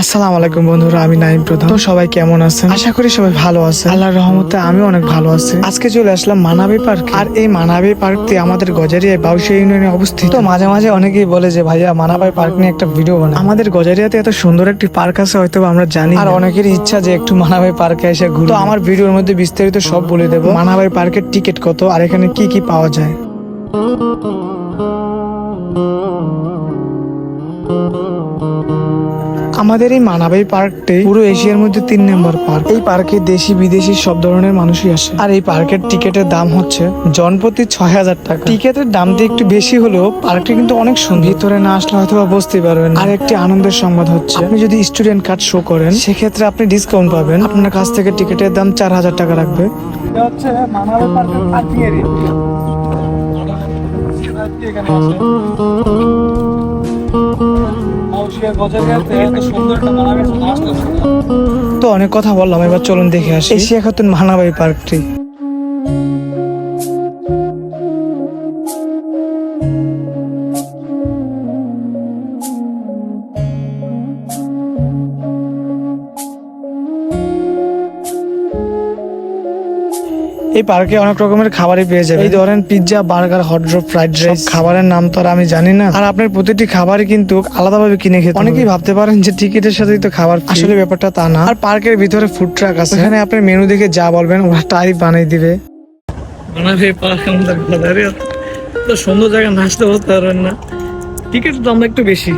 আসসালামু আলাইকুম বন্ধুরা আমি নাইম প্রধান। তো সবাই কেমন আছেন? আশা করি সবাই ভালো আছে আল্লাহর রহমতে আমি অনেক ভালো আছি। আজকে চলে আসলাম মানাবী পার্ক। আর এই মানাবী পার্কটি আমাদের গজারিয়ায় বাউসিয়া ইউনিয়নে অবস্থিত। তো মাঝে মাঝে অনেকেই বলে যে ভাইয়া মানাবাই পার্ক নিয়ে একটা ভিডিও বানা আমাদের গজারিয়াতে এত সুন্দর একটি পার্ক আছে হয়তো আমরা জানি আর অনেকের ইচ্ছা যে একটু মানাবাই পার্কে এসে ঘুরে তো আমার ভিডিওর মধ্যে বিস্তারিত সব বলে দেবো। মানাবাই পার্কের টিকিট কত আর এখানে কি কি পাওয়া যায়? আমাদের এই মানাবাই পার্কটি পুরো এশিয়ার মধ্যে তিন নম্বর পার্ক। এই পার্কে দেশি বিদেশি সব ধরনের মানুষই আসে। আর এই পার্কের টিকেটের দাম হচ্ছে জনপ্রতি ছয় হাজার টাকা। টিকেটের দামটি একটু বেশি হলেও পার্কটি কিন্তু অনেক সুন্দর। ভিতরে না আসলে হয়তো বুঝতে পারবেন। আর একটি আনন্দের সংবাদ হচ্ছে, আপনি যদি স্টুডেন্ট কার্ড শো করেন, সেক্ষেত্রে আপনি ডিসকাউন্ট পাবেন। আপনার কাছ থেকে টিকেটের দাম চার হাজার টাকা রাখবে। মানাবাই পার্কের তো অনেক কথা বললাম এবার চলুন দেখে আসি। এশিয়া খাতুন মানাবাই পার্কটি। এই পার্কে অনেক রকমের খাবারই পেয়ে যাবে এই ধরেন pizza burger hot drop fried rice খাবারের নাম তো আর আমি জানি না। আর আপনার প্রতিটি খাবারই কিন্তু আলাদাভাবে কিনে খেতে অনেকেই ভাবতে পারেন যে টিকিটের সাথেই তো খাবার আসলে ব্যাপারটা তা না। আর পার্কের ভিতরে ফুড ট্রাক আছে। এখানে আপনি মেনু দেখে যা বলবেন ওরা তাই বানিয়ে দিবে। বানাবে পার্ক আমাদের সুন্দর জায়গা নাচতে পারবেন না। টিকিট দাম একটু বেশি।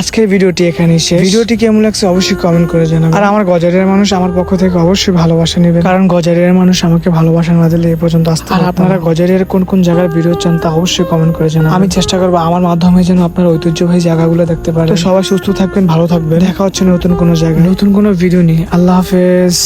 আজকের ভিডিওটি এখানে শেষ। ভিডিওটি কেমন লাগছে অবশ্যই কমেন্ট করে জানাবেন। আর আমার গজারিয়ার মানুষ আমার পক্ষ থেকে অবশ্যই ভালোবাসা নেবে কারণ গজারিয়ার মানুষ আমাকে ভালোবাসা না দিলে এ পর্যন্ত আসতে আর আপনারা গজারিয়ার কোন কোন জায়গার ভিডিও চান তা অবশ্যই কমেন্ট করে জানাবেন। আমি চেষ্টা করব আমার মাধ্যমে যেন আপনার ঐতিহ্যবাহী জায়গাগুলো দেখতে পারেন। সবাই সুস্থ থাকবেন ভালো থাকবেন। দেখা হচ্ছে নতুন কোনো জায়গায়। নতুন কোনো ভিডিও নিয়ে। আল্লাহ হাফেজ।